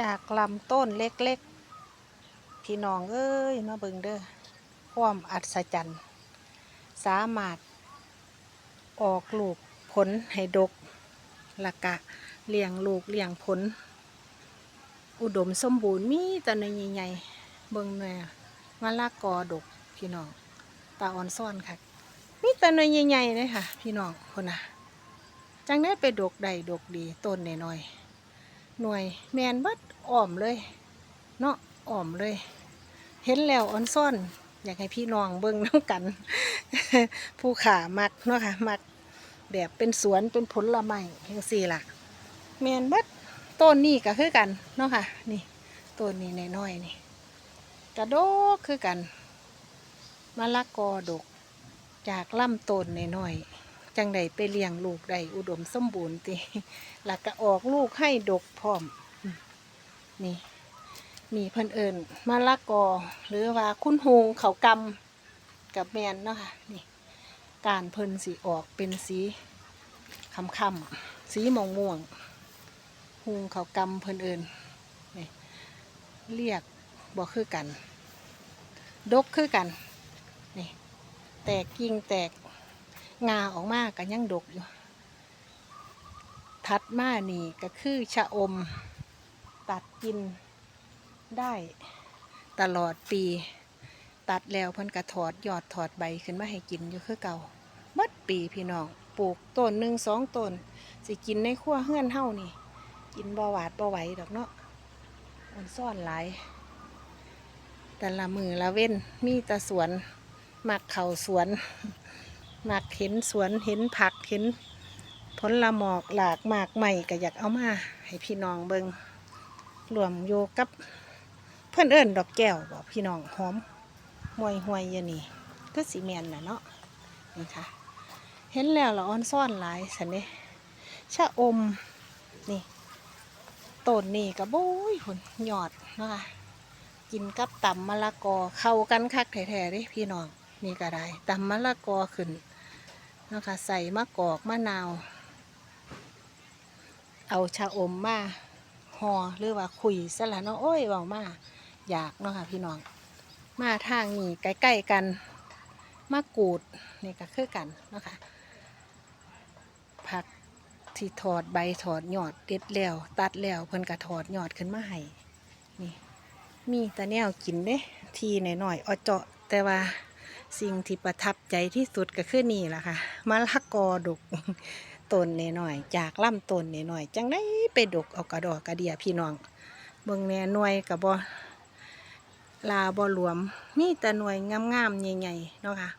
จากลำต้นเล็กๆ พี่น้องเอ้ยมาเบิ่งเด้อความอัศจรรย์ สามารถออกลูกผลให้ดกละกะเลี้ยงลูกเลี้ยงผล อุดมสมบูรณ์มีแต่ในใหญ่ๆเบิ่งแหน่มะละกอดกพี่น้องตาอ่อนซ่อนค่ะมีแต่ในใหญ่ๆเลยค่ะ พี่น้องคนน่ะจังได้ไปดกใดดกดีต้นน้อยๆ หน่วยแมนเบัดอ้อมเลย เนาะอ้อมเลย เห็นแล้วอ่อนซ่อน อยากให้พี่น้องเบิ่งน้ำกัน ผู้ขามักเนาะค่ะมักแบบเป็นสวนเป็นผลละไม้ยังสี่ล่ะ แมนเบัดต้นนี่ก็คือกันเนาะค่ะ นี่ต้นนี้น้อยๆนี่กระโดกคือกันมะละกอดกจากลำต้นน้อยๆ จังใดไปเลี้ยงลูกได้อุดมสมบูรณ์ติแล้วก็ออกลูกให้ดกพร้อม นี่นี่เพิ่นเอิญมะละกอ หรือว่าคุณฮูงเขากำกับแมนเนาะค่ะนี่ การเพิ่นสีออกเป็นสีคำคำสีม่วงม่วงๆฮูงเขากำเพิ่นเอิญนี่เรียกบอกคือกัน ดกคือกัน นี่ แตกกิ่งแตก งาออกมากันยังดกอยู่ถัดมานี่ก็คือชะอม ตัดกินได้ตลอดปี ตัดแล้วเพิ่นก็ถอดยอดถอดใบขึ้นมาให้กินอยู่คือเก่าบัดปีพี่น้องปลูกต้นหนึ่งสองต้นสิกินในครัวเฮือนเฮานี่ กินบ่หวาดบ่ไหวดอกเนาะมันซ่อนหลาย แต่ละมือละเว้นมีแต่สวน มักเข่าสวน มักเห็นสวนเห็นผักเห็นผลละหมอกหลากหมากใหม่ก็อยากเอามาให้พี่น้องเบิงรวมโยกับเพื่อนเอิญดอกแก้วบอกพี่น้องหอมหวยหวยยานี่ก็สีเมียนน่ะเนาะนี่ค่ะ เห็นแล้วละอ่อนซ่อนหลายสันเด้ชะอมนี่ต้นนี่ก็โบ้ยผลยอดนะคะกินกับตำมะละกอเข้ากันคักแท้ๆเดิพี่น้องนี่ก็ได้ตำมะละกอขึ้น นาะคะใส่มะกอกมะนาว เอาชาอมมาห่อหรือว่าคุยซะละเนาะโอ้ยเบามาอยากเนาะค่ะพี่น้อง มาทางนี้ใกล้ๆกันมะกรูดนี่ก็คือกันเนาะค่ะผักที่ถอดใบถอดยอดเด็ดแล้วตัดแล้วเพิ่นก็ถอดยอดขึ้นมาให้นี่มีแต่แนวกินเด้ทีหน่อยๆเอาเจาะแต่ว่า สิ่งที่ประทับใจที่สุดก็คือนี่แหละค่ะมะละกอดกต้นหน่อยๆจากลำต้นหน่อยๆจังได้ไปดกเอากระดอกกระเดียพี่น้องเบิ่งแน่หน่วยกับบอลาบอหลวมมีแต่หน่วยงามๆใหญ่ๆเนาะค่ะ